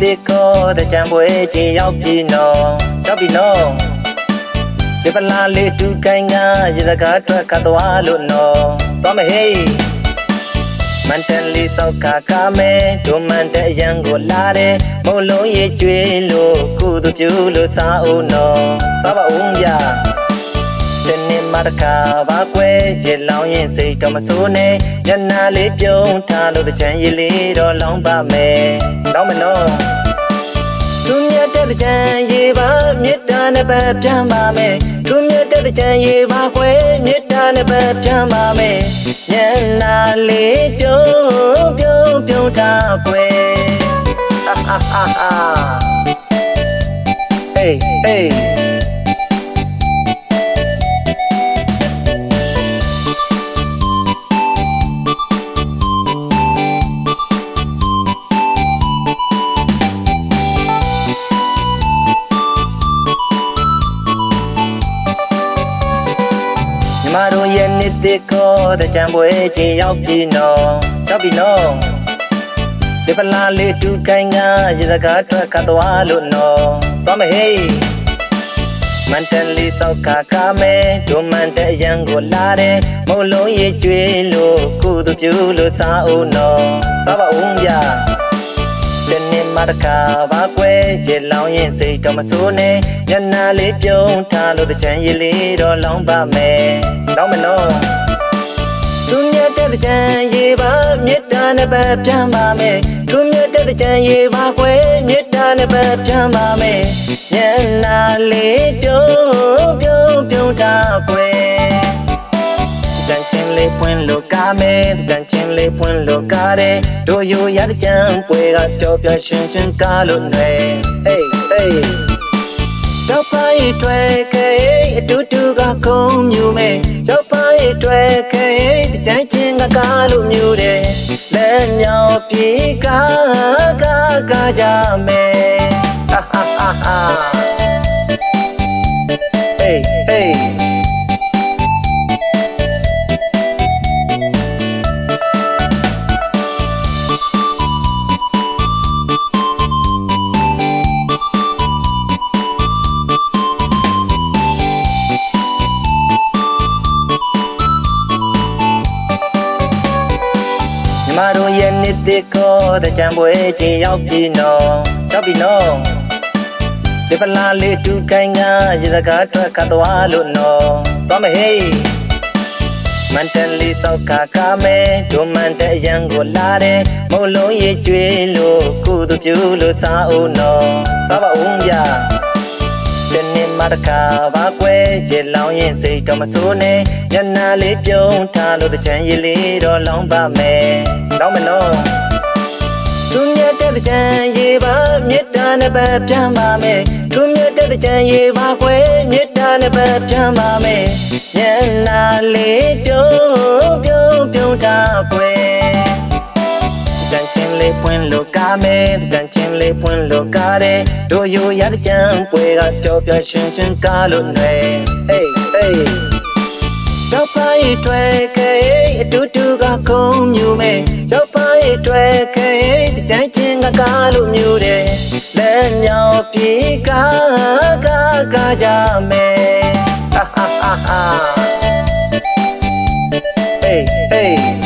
တဲ့ကြံပွဲချင်းရောက်ပြီနော်ရောက်ပြီနော်ရေပလာလေးတူကိုင်းကရေစကားထွက်ကသွားလို့နော်သွားမဟေးမန်တန်လေးစောက်ခါကာမဲဒုမန်တဲ့အရန်ကိုလာတယ်မုံလုံးရေကျွေးလို့ကုသူပြူလို့စားအောင်နော်စားပါဦးဗျာတနေ့ မတကာပါကွယ်ရေလောင်းရင်စိတ်တော့မဆိုးနဲ့ညနာလေးပြုံးထားလို့တချမ်းရည်လေးတော့လောင်းပါမယ်လောင်းမနော်သူမြတ်တဲ့တချမ်းရေပါမေတ္တာနဲ့ပဲပြန်ပါမယ်သူမြတ်တဲ့တချမ်းရေပါကွယ်မေတ္တာနဲ့ပဲပြန်ပါမယ်ညနာလေးပြုံးပြုံးပြုံးထားကွယ်ဟာဟာဟာဟာ hey hey တို့ရဲ့နှစ်တစ်ခေါ်တဲ့ကြံပွဲချင်းရောက်ပြီနော်ရောက်ပြီနော်စေပလာလေးတူကိုင်းကရေစကားထွက်ကသွားလို့နော်သွားမဟေးမန်တန်လေးစောက်ခါကာမဲဒုမန်တဲ့အရန်ကိုလာတယ်မုံလုံးရေကျွေးလို့ကုသူပြူလို့စားအောင်နော်စားပါဦးဗျာ တနေ့မတကာပါကွယ်ရေလောင်းရင်စိတ်တော့မဆိုးနဲ့ညနာလေးပြုံးထားလို့တချမ်းရည်လေးတော့လောင်းပါမယ်လောင်းမနော်သူမြတ်တဲ့ကြံရေပါမေတ္တာနဲ့ပဲပြန်ပါမယ်သူမြတ်တဲ့ကြံရေပါကွယ်မေတ္တာနဲ့ပဲပြန်ပါမယ်ညနာလေးပြုံးပြုံးပြုံးထားကွယ်တ န်ချင်းလေးပွင့်လို့ကားမယ်တန်ချင်းလေးပွင့်လို့ကားတယ်တို့ရိုရတဲ့ကြံပွဲကပျော်ပျော်ရွှင်ရွှင်ကားလို့နွယ် hey hey တော့ပါရဲ့တွေ့ခဲအတူတူကခုံမြူမဲ့တော့ပါရဲ့တွေ့ခဲတန်းချင်းကကားလို့မြူတယ်လက်မြောက်ပြေကားကားကားကြမယ်ဟာဟာဟာ ရဲ့နှစ်တစ်ခေါ်တဲ့ကြံပွဲချင်းရောက်ပြီနော်ရောက်ပြီနော်စေပလာလေးတူကိုင်းကရေစကားထွက်ကသွားလို့နော်သွားမဟေးမန်တန်လေးစောက်ခါကာမဲဒုမန်တဲ့အရန်ကိုလာတယ်မုံလုံးရေကျွေးလို့ကုသူပြူလို့စားအောင်နော်စားပါဦးဗျာ တနေ့မတကာပါကွယ်ရေလောင်းရင်စိတ်တော့မဆိုးနဲ့ညနာလေးပြုံးထားလို့တချမ်းရည်လေးတော့လောင်းပါမယ်လောင်းမနော်သူမြတ်တဲ့ကြံရေပါမေတ္တာနဲ့ပဲပြန်ပါမယ်သူမြတ်တဲ့ကြံရေပါကွယ်မေတ္တာနဲ့ပဲပြန်ပါမယ်ညနာလေးပြုံးပြုံးပြုံးထားကွယ်တန်ချင်းလေးပွင့်လို့ကားမယ်တန်ချင်းလေးပွင့်လို့ကားတယ် တို့ရိုရတဲ့ကြံပွဲကကြော်ပြရှင်ရှင်ကားလို့နေ Hey hey တော့ပါရတွေ့ခဲ့အတူတူကခုံမြူမဲ့တော့ပါရတွေ့ခဲ့ကြိုင်ချင်းကကားလို့မြူတယ်လက်မြောင်ပြေကားကားကားကြမယ်ဟာဟာဟာ Hey hey